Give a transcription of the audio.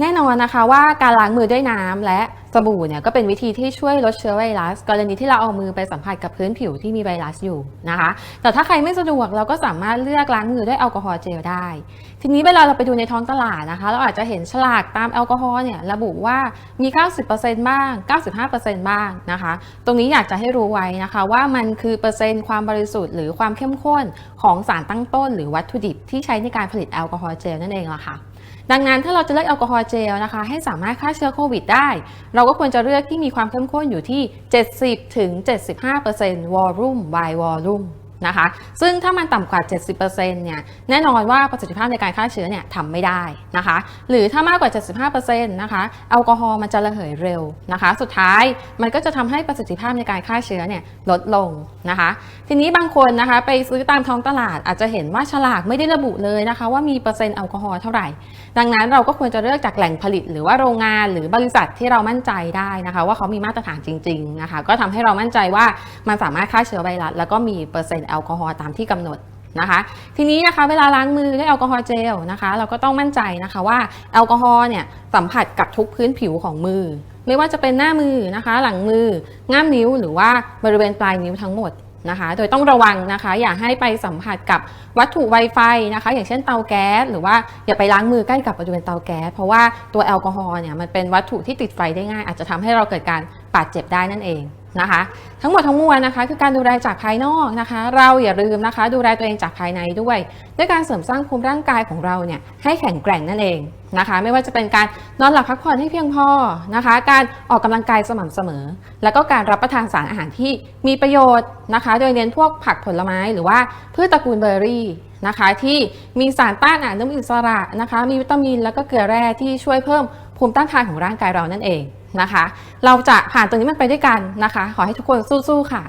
แน่นอนนะคะว่าการล้างมือด้วยน้ำและ สบู่เนี่ยก็เป็นวิธีที่ช่วยลดเชื้อไวรัส กรณีที่เราเอามือไปสัมผัสกับพื้นผิวที่มีไวรัสอยู่นะคะ แต่ถ้าใครไม่สะดวกเราก็สามารถเลือกล้างมือด้วยแอลกอฮอล์เจลได้ ทีนี้เวลาเราไปดูในท้องตลาดนะคะ เราอาจจะเห็นฉลากตามแอลกอฮอล์เนี่ยระบุว่ามี 90%บ้าง 95%บ้างนะคะ ตรงนี้อยากจะให้รู้ไว้นะคะว่ามันคือเปอร์เซ็นต์ความบริสุทธิ์หรือความเข้มข้นของสารตั้งต้น หรือวัตถุดิบที่ใช้ในการผลิตแอลกอฮอล์เจลนั่นเองล่ะค่ะ ดังนั้นถ้าเราจะเลือกแอลกอฮอล์เจลนะคะ ให้สามารถฆ่าเชื้อโควิดได้เราก็ควรจะเลือกที่มีความเข้มข้นอยู่ที่ 70-75%วอลลุ่ม by volume นะคะ ซึ่งถ้ามันต่ำกว่า 70%เนี่ยแน่นอนว่าประสิทธิภาพในการฆ่าเชื้อเนี่ยทำไม่ได้นะคะ หรือถ้ามากกว่า 75%นะคะแอลกอฮอล์มันจะระเหยเร็วนะคะ สุดท้ายมันก็จะทำให้ประสิทธิภาพในการฆ่าเชื้อเนี่ยลดลงนะคะ ทีนี้บางคนนะคะไปซื้อตามท้องตลาดอาจจะเห็นว่าฉลากไม่ได้ระบุเลยนะคะ ว่ามีเปอร์เซ็นต์แอลกอฮอล์เท่าไหร่ ดังนั้นเราก็ควรจะเลือกจากแหล่งผลิต หรือว่าโรงงานหรือบริษัทที่เรามั่นใจได้นะคะ ว่าเขามีมาตรฐานจริงๆนะคะก็ทำให้เรามั่นใจว่ามันสามารถฆ่าเชื้อไวรัสแล้วก็มีเปอร์เซ็นต์แอลกอฮอล์ตามที่กำหนดนะคะ ทีนี้นะคะเวลาล้างมือด้วยแอลกอฮอล์เจลนะคะ เราก็ต้องมั่นใจนะคะว่าแอลกอฮอล์เนี่ยสัมผัสกับทุกพื้นผิวของมือ ไม่ว่าจะเป็นหน้ามือนะคะ หลังมือง่ามนิ้วหรือว่าบริเวณปลายนิ้วทั้งหมดนะคะ โดยต้องระวังนะคะ อย่าให้ไปสัมผัสกับวัตถุไวไฟนะคะ อย่างเช่นเตาแก๊สหรือว่าอย่าไปล้างมือใกล้กับบริเวณเตาแก๊สเพราะว่าตัวแอลกอฮอล์เนี่ยมันเป็นวัตถุที่ติดไฟได้ง่าย อาจจะทำให้เราเกิดการบาดเจ็บได้นั่นเอง นะคะ ทั้งหมดทั้งมวลนะคะ คือการดูแลจากภายนอกนะคะ เราอย่าลืมนะคะ ดูแลตัวเองจากภายในด้วย ด้วยการเสริมสร้างภูมิร่างกายของเราเนี่ยให้แข็งแกร่งนั่นเองนะคะ ไม่ว่าจะเป็นการนอนหลับพักผ่อนให้เพียงพอนะคะ การออกกำลังกายสม่ำเสมอ แล้วก็การรับประทานสารอาหารที่มีประโยชน์นะคะ โดยเน้นพวกผักผลไม้หรือว่าพืชตระกูลเบอร์รี่นะคะ ที่มีสารต้านอนุมูลอิสระนะคะ มีวิตามินแล้วก็เกลือแร่ที่ช่วยเพิ่ม ภูมิต้านทานของร่างกายเรานั่นเองนะคะ เราจะผ่านตรงนี้มันไปด้วยกันนะคะ ขอให้ทุกคนสู้ๆค่ะ